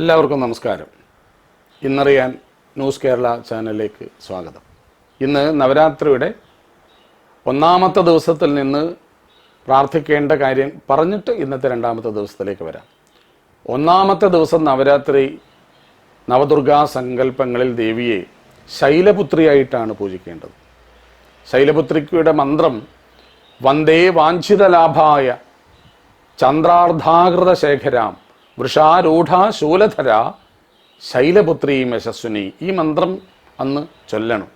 എല്ലാവർക്കും നമസ്കാരം. ഇന്നറിയാൻ ന്യൂസ് കേരള ചാനലിലേക്ക് സ്വാഗതം. ഇന്ന് നവരാത്രിയുടെ ഒന്നാമത്തെ ദിവസത്തിൽ നിന്ന് പ്രാർത്ഥിക്കേണ്ട കാര്യം പറഞ്ഞിട്ട് ഇന്നത്തെ രണ്ടാമത്തെ ദിവസത്തിലേക്ക് വരാം. ഒന്നാമത്തെ ദിവസം നവരാത്രി നവദുർഗാ സങ്കല്പങ്ങളിൽ ദേവിയെ ശൈലപുത്രിയായിട്ടാണ് പൂജിക്കേണ്ടത്. ശൈലപുത്രിക്കയുടെ മന്ത്രം വന്ദേ വാഞ്ചിതലാഭായ ചന്ദ്രാർദ്ധാകൃത ശേഖരാം വൃഷാരൂഢ ശൂലധര ശൈലപുത്രി യശസ്വിനി. ഈ മന്ത്രം അന്ന് ചൊല്ലണം.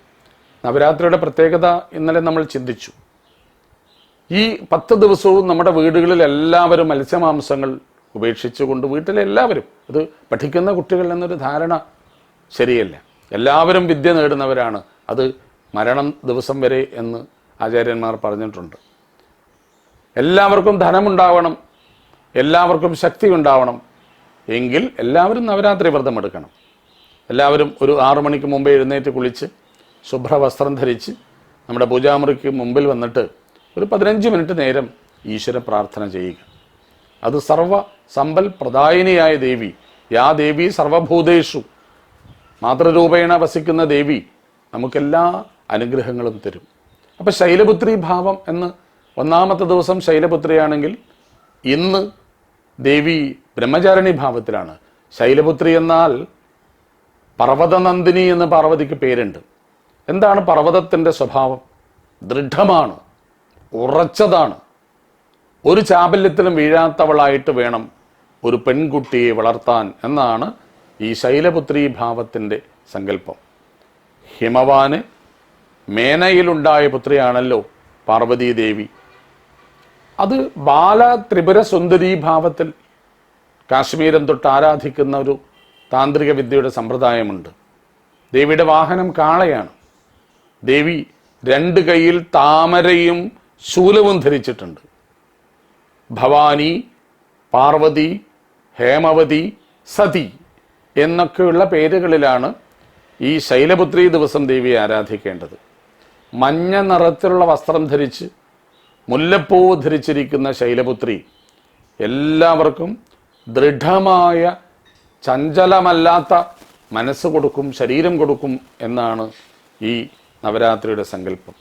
നവരാത്രിയുടെ പ്രത്യേകത ഇന്നലെ നമ്മൾ ചിന്തിച്ചു. ഈ പത്ത് ദിവസവും നമ്മുടെ വീടുകളിൽ എല്ലാവരും മത്സ്യമാംസങ്ങൾ ഉപേക്ഷിച്ചുകൊണ്ട് വീട്ടിലെല്ലാവരും അത് പഠിക്കുന്ന കുട്ടികൾ എന്നൊരു ധാരണ ശരിയല്ല. എല്ലാവരും വിദ്യ നേടുന്നവരാണ്. അത് മരണം ദിവസം വരെ എന്ന് ആചാര്യന്മാർ പറഞ്ഞിട്ടുണ്ട്. എല്ലാവർക്കും ധനമുണ്ടാവണം. എല്ലാവർക്കും ശക്തി ഉണ്ടാവണം. എങ്കിൽ എല്ലാവരും നവരാത്രി വ്രതം എടുക്കണം. എല്ലാവരും ഒരു ആറു മണിക്ക് മുമ്പേ എഴുന്നേറ്റ് കുളിച്ച് ശുഭ്രവസ്ത്രം ധരിച്ച് നമ്മുടെ പൂജാമുറിക്ക് മുമ്പിൽ വന്നിട്ട് ഒരു പതിനഞ്ച് മിനിറ്റ് നേരം ഈശ്വര പ്രാർത്ഥന ചെയ്യുക. അത് സർവ സമ്പൽ പ്രദായിനിയായ ദേവി യാ ദേവി സർവഭൂതേഷു മാതൃരൂപേണ വസിക്കുന്ന ദേവി നമുക്കെല്ലാ അനുഗ്രഹങ്ങളും തരും. അപ്പം ശൈലപുത്രി ഭാവം എന്ന് ഒന്നാമത്തെ ദിവസം ശൈലപുത്രിയാണെങ്കിൽ ഇന്ന് ദേവി ബ്രഹ്മചാരിണി ഭാവത്തിലാണ്. ശൈലപുത്രി എന്നാൽ പർവതനന്ദിനി എന്ന് പാർവതിക്ക് പേരുണ്ട്. എന്താണ് പർവതത്തിന്റെ സ്വഭാവം? ദൃഢമാണ് ഉറച്ചതാണ്. ഒരു ചാബല്യത്തിലും വീഴാത്തവളായിട്ട് വേണം ഒരു പെൺകുട്ടിയെ വളർത്താൻ എന്നാണ് ഈ ശൈലപുത്രി ഭാവത്തിന്റെ സങ്കല്പം. ഹിമവാന് മേനയിലുണ്ടായ പുത്രിയാണല്ലോ പാർവതീദേവി. അത് ബാല ത്രിപുര സുന്ദരി ഭാവത്തിൽ കാശ്മീരം തൊട്ട് ആരാധിക്കുന്ന ഒരു താന്ത്രിക വിദ്യയുടെ സമ്പ്രദായമുണ്ട്. ദേവിയുടെ വാഹനം കാളയാണ്. ദേവി രണ്ട് കൈയിൽ താമരയും ശൂലവും ധരിച്ചിട്ടുണ്ട്. ഭവാനി പാർവതി ഹേമവതി സതി എന്നൊക്കെയുള്ള പേരുകളിലാണ് ഈ ശൈലപുത്രി ദിവസം ദേവിയെ ആരാധിക്കേണ്ടത്. മഞ്ഞ നിറത്തിലുള്ള വസ്ത്രം ധരിച്ച് മുല്ലപ്പൂ ധരിച്ചിരിക്കുന്ന ശൈലപുത്രി എല്ലാവർക്കും ദൃഢമായ ചഞ്ചലമല്ലാത്ത മനസ്സ് കൊടുക്കും ശരീരം കൊടുക്കും എന്നാണ് ഈ നവരാത്രിയുടെ സങ്കല്പം.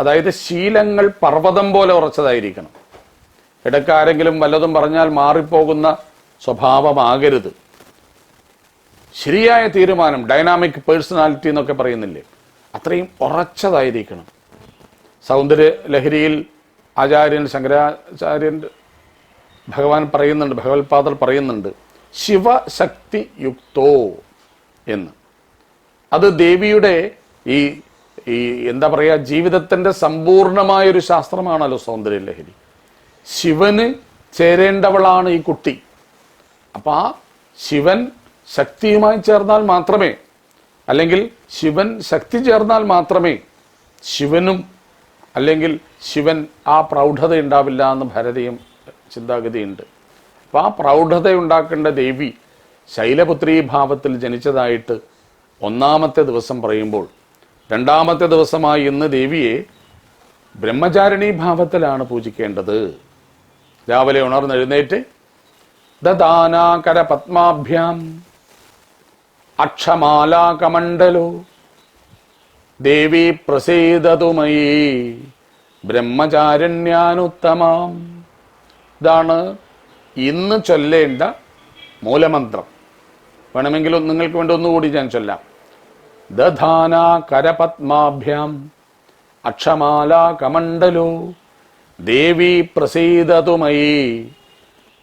അതായത് ശീലങ്ങൾ പർവതം പോലെ ഉറച്ചതായിരിക്കണം. ഇടയ്ക്കാരെങ്കിലും വല്ലതും പറഞ്ഞാൽ മാറിപ്പോകുന്ന സ്വഭാവമാകരുത്. ശരിയായ തീരുമാനം ഡൈനാമിക് പേഴ്സണാലിറ്റി എന്നൊക്കെ പറയുന്നില്ലേ അത്രയും ഉറച്ചതായിരിക്കണം. സൗന്ദര്യ ലഹരിയിൽ ആചാര്യൻ ശങ്കരാചാര്യൻ ഭഗവാൻ പറയുന്നുണ്ട് ഭഗവത്പാദർ പറയുന്നുണ്ട് ശിവശക്തി യുക്തോ എന്ന്. അത് ദേവിയുടെ ഈ ഈ എന്താ പറയുക ജീവിതത്തിന്റെ സമ്പൂർണമായൊരു ശാസ്ത്രമാണല്ലോ സൗന്ദര്യ ലഹരി ശിവന് ചേരേണ്ടവളാണ് ഈ കുട്ടി. അപ്പം ആ ശിവൻ ശക്തിയുമായി ചേർന്നാൽ മാത്രമേ അല്ലെങ്കിൽ ശിവൻ ശക്തി ചേർന്നാൽ മാത്രമേ ശിവനും അല്ലെങ്കിൽ ശിവൻ ആ പ്രൗഢത ഉണ്ടാവില്ല എന്ന് ഭരതയും ചിന്താഗതിയുണ്ട്. അപ്പോൾ ആ പ്രൗഢത ഉണ്ടാക്കേണ്ട ദേവി ശൈലപുത്രി ഭാവത്തിൽ ജനിച്ചതായിട്ട് ഒന്നാമത്തെ ദിവസം പറയുമ്പോൾ രണ്ടാമത്തെ ദിവസമായി ഇന്ന് ദേവിയെ ബ്രഹ്മചാരിണി ഭാവത്തിലാണ് പൂജിക്കേണ്ടത്. രാവിലെ ഉണർന്നെഴുന്നേറ്റ് ദദാനാകര പത്മാഭ്യാം അക്ഷമാലാകമണ്ഡലോ ദേവി പ്രസീദതു മയി ബ്രഹ്മചാരണ്യാനുത്തമാം. ഇതാണ് ഇന്ന് ചൊല്ലേണ്ട മൂലമന്ത്രം. വേണമെങ്കിൽ നിങ്ങൾക്ക് വേണ്ടി ഒന്നുകൂടി ഞാൻ ചൊല്ലാം. ദധാന കരപത്മാഭ്യാം. അക്ഷമാല കമണ്ഡലോ. ദേവി പ്രസീദതു മയി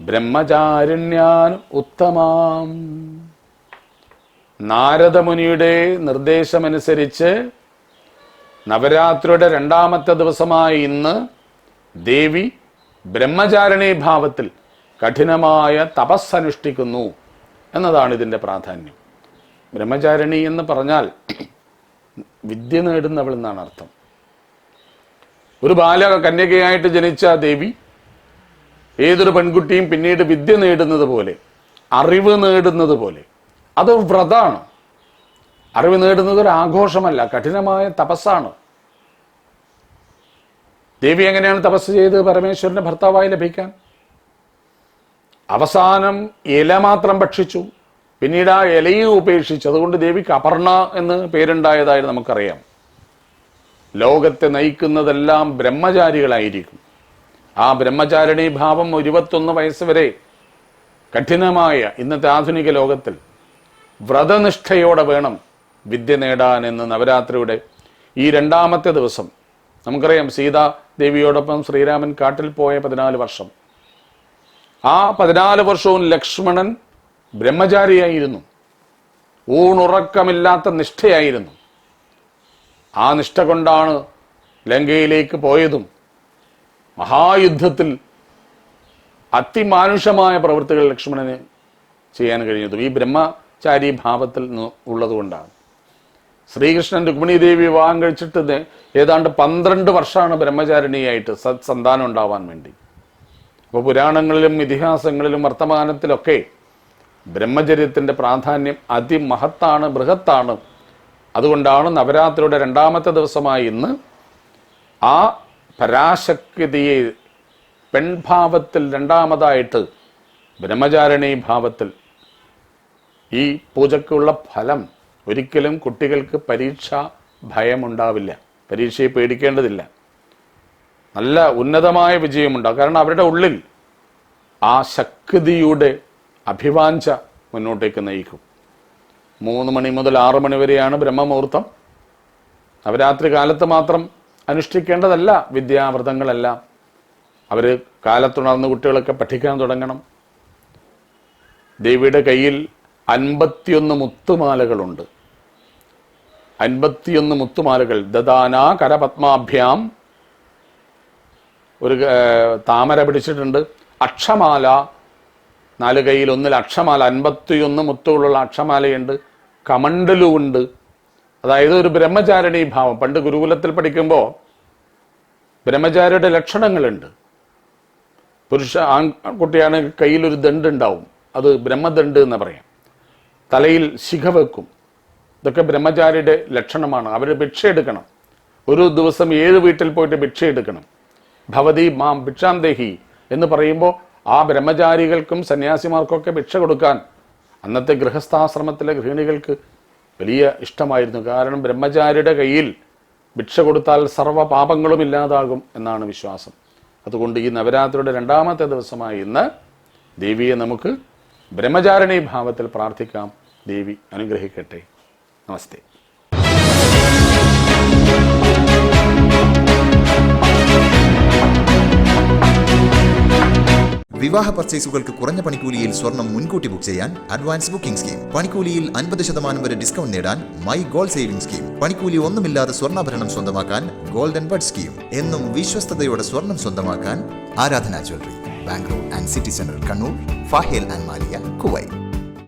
ബ്രഹ്മചാരിണ്യാൻ ഉത്തമാം. നാരദമുനിയുടെ നിർദ്ദേശമനുസരിച്ച് നവരാത്രിയുടെ രണ്ടാമത്തെ ദിവസമായ ഇന്ന് ദേവി ബ്രഹ്മചാരിണി ഭാവത്തിൽ കഠിനമായ തപസ്സനുഷ്ഠിക്കുന്നു എന്നതാണ് ഇതിന്റെ പ്രാധാന്യം. ബ്രഹ്മചാരിണി എന്ന് പറഞ്ഞാൽ വിദ്യ നേടുന്നവൾ എന്നാണ് അർത്ഥം. ഒരു ബാല കന്യകയായിട്ട് ജനിച്ച ദേവി ഏതൊരു പെൺകുട്ടിയും പിന്നീട് വിദ്യ നേടുന്നത് പോലെ അറിവ് നേടുന്നത് പോലെ അത് വ്രതാണ്. അറിവ് നേടുന്നത് ഒരു ആഘോഷമല്ല കഠിനമായ തപസ്സാണ്. ദേവി എങ്ങനെയാണ് തപസ് ചെയ്ത് പരമേശ്വരന്റെ ഭർത്താവായി ലഭിക്കാൻ? അവസാനം ഇല മാത്രം ഭക്ഷിച്ചു പിന്നീട് ആ ഇലയെ ഉപേക്ഷിച്ചു. അതുകൊണ്ട് ദേവിക്ക് അപർണ എന്ന് പേരുണ്ടായതായി നമുക്കറിയാം. ലോകത്തെ നയിക്കുന്നതെല്ലാം ബ്രഹ്മചാരികളായിരിക്കും. ആ ബ്രഹ്മചാരിണി ഭാവം ഇരുപത്തൊന്ന് വയസ്സ് വരെ കഠിനമായ ഇന്നത്തെ ആധുനിക ലോകത്തിൽ വ്രതനിഷ്ഠയോടെ വേണം വിദ്യ നേടാൻ എന്ന് നവരാത്രിയുടെ ഈ രണ്ടാമത്തെ ദിവസം. നമുക്കറിയാം സീതാ ദേവിയോടൊപ്പം ശ്രീരാമൻ കാട്ടിൽ പോയ പതിനാല് വർഷം. ആ പതിനാല് വർഷവും ലക്ഷ്മണൻ ബ്രഹ്മചാരിയായിരുന്നു. ഊണുറക്കമില്ലാത്ത നിഷ്ഠയായിരുന്നു. ആ നിഷ്ഠ കൊണ്ടാണ് ലങ്കയിലേക്ക് പോയതും മഹായുദ്ധത്തിൽ അതിമാനുഷമായ പ്രവൃത്തികൾ ലക്ഷ്മണന് ചെയ്യാൻ കഴിഞ്ഞതും ഈ ബ്രഹ്മചാരി ഭാവത്തിൽ ഉള്ളതുകൊണ്ടാണ്. ശ്രീകൃഷ്ണൻ രുക്മിണി ദേവി വിവാഹം കഴിച്ചിട്ട് ഏതാണ്ട് പന്ത്രണ്ട് വർഷമാണ് ബ്രഹ്മചാരിണിയായിട്ട് സത് സന്താനം ഉണ്ടാവാൻ വേണ്ടി. അപ്പോൾ പുരാണങ്ങളിലും ഇതിഹാസങ്ങളിലും വർത്തമാനത്തിലൊക്കെ ബ്രഹ്മചര്യത്തിന്റെ പ്രാധാന്യം അതിമഹത്താണ് ബൃഹത്താണ്. അതുകൊണ്ടാണ് നവരാത്രിയുടെ രണ്ടാമത്തെ ദിവസമായി ഇന്ന് ആ പരാശക്തിയെ പെൺഭാവത്തിൽ രണ്ടാമതായിട്ട് ബ്രഹ്മചാരിണി ഭാവത്തിൽ ഈ പൂജയ്ക്കുള്ള ഫലം ഒരിക്കലും കുട്ടികൾക്ക് പരീക്ഷ ഭയമുണ്ടാവില്ല. പരീക്ഷയെ പേടിക്കേണ്ടതില്ല. നല്ല ഉന്നതമായ വിജയമുണ്ടാകും കാരണം അവരുടെ ഉള്ളിൽ ആ ശക്തിയുടെ അഭിവാഞ്ച മുന്നോട്ടേക്ക് നയിക്കും. മൂന്ന് മണി മുതൽ ആറ് മണി വരെയാണ് ബ്രഹ്മമുഹൂർത്തം. നവരാത്രി കാലത്ത് മാത്രം അനുഷ്ഠിക്കേണ്ടതല്ല വിദ്യാവ്രതങ്ങളെല്ലാം. അവർ കാലത്തുണർന്ന് കുട്ടികളൊക്കെ പഠിക്കാൻ തുടങ്ങണം. ദേവിയുടെ കയ്യിൽ അൻപത്തിയൊന്ന് മുത്തുമാലകളുണ്ട്. അൻപത്തിയൊന്ന് മുത്തുമാലകൾ. ദദാന കരപത്മാഭ്യാം. ഒരു താമര പിടിച്ചിട്ടുണ്ട്. അക്ഷമാല. നാല് കൈയിൽ ഒന്നിൽ അക്ഷമാല. അൻപത്തിയൊന്ന് മുത്തുകളുള്ള അക്ഷമാലയുണ്ട്. കമണ്ടലുമുണ്ട് അതായത് ഒരു ബ്രഹ്മചാരിണി ഭാവം. പണ്ട് ഗുരുകുലത്തിൽ പഠിക്കുമ്പോൾ ബ്രഹ്മചാരിയുടെ ലക്ഷണങ്ങളുണ്ട്. പുരുഷ കയ്യിൽ ഒരു ദണ്ട് ഉണ്ടാവും അത് ബ്രഹ്മദണ്ട് എന്ന് പറയാം. തലയിൽ ശിഖ വെക്കും. ഇതൊക്കെ ബ്രഹ്മചാരിയുടെ ലക്ഷണമാണ്. അവർ ഭിക്ഷ എടുക്കണം. ഒരു ദിവസം ഏത് വീട്ടിൽ പോയിട്ട് ഭിക്ഷ എടുക്കണം. ഭവതി മാം ഭിക്ഷാന്തേഹി എന്ന് പറയുമ്പോൾ ആ ബ്രഹ്മചാരികൾക്കും സന്യാസിമാർക്കൊക്കെ ഭിക്ഷ കൊടുക്കാൻ അന്നത്തെ ഗൃഹസ്ഥാശ്രമത്തിലെ ഗൃഹിണികൾക്ക് വലിയ ഇഷ്ടമായിരുന്നു. കാരണം ബ്രഹ്മചാരിയുടെ കയ്യിൽ ഭിക്ഷ കൊടുത്താൽ സർവ പാപങ്ങളും ഇല്ലാതാകും എന്നാണ് വിശ്വാസം. അതുകൊണ്ട് ഈ നവരാത്രിയുടെ രണ്ടാമത്തെ ദിവസമായി ഇന്ന് ദേവിയെ നമുക്ക് ബ്രഹ്മചാരിണി ഭാവത്തിൽ പ്രാർത്ഥിക്കാം. ദേവി അനുഗ്രഹിക്കട്ടെ. നമസ്തേ. വിവാഹ പർച്ചേസുകൾക്ക് കുറഞ്ഞ പണിക്കൂലിയിൽ സ്വർണം മുൻകൂട്ടി ബുക്ക് ചെയ്യാൻ അഡ്വാൻസ് ബുക്കിംഗ് സ്കീം പണിക്കൂലിയിൽ അൻപത് ശതമാനം വരെ ഡിസ്കൗണ്ട് നേടാൻ മൈ ഗോൾഡ് സേവിംഗ് സ്കീം പണിക്കൂലി ഒന്നുമില്ലാതെ സ്വർണാഭരണം സ്വന്തമാക്കാൻ ഗോൾഡൻ ബഡ് സ്കീം എന്നും വിശ്വസ്തയോടെ സ്വർണം സ്വന്തമാക്കാൻ Aradhana jewellery. Bangalore and city central Kannur Fahaheel and Maliya Kuwait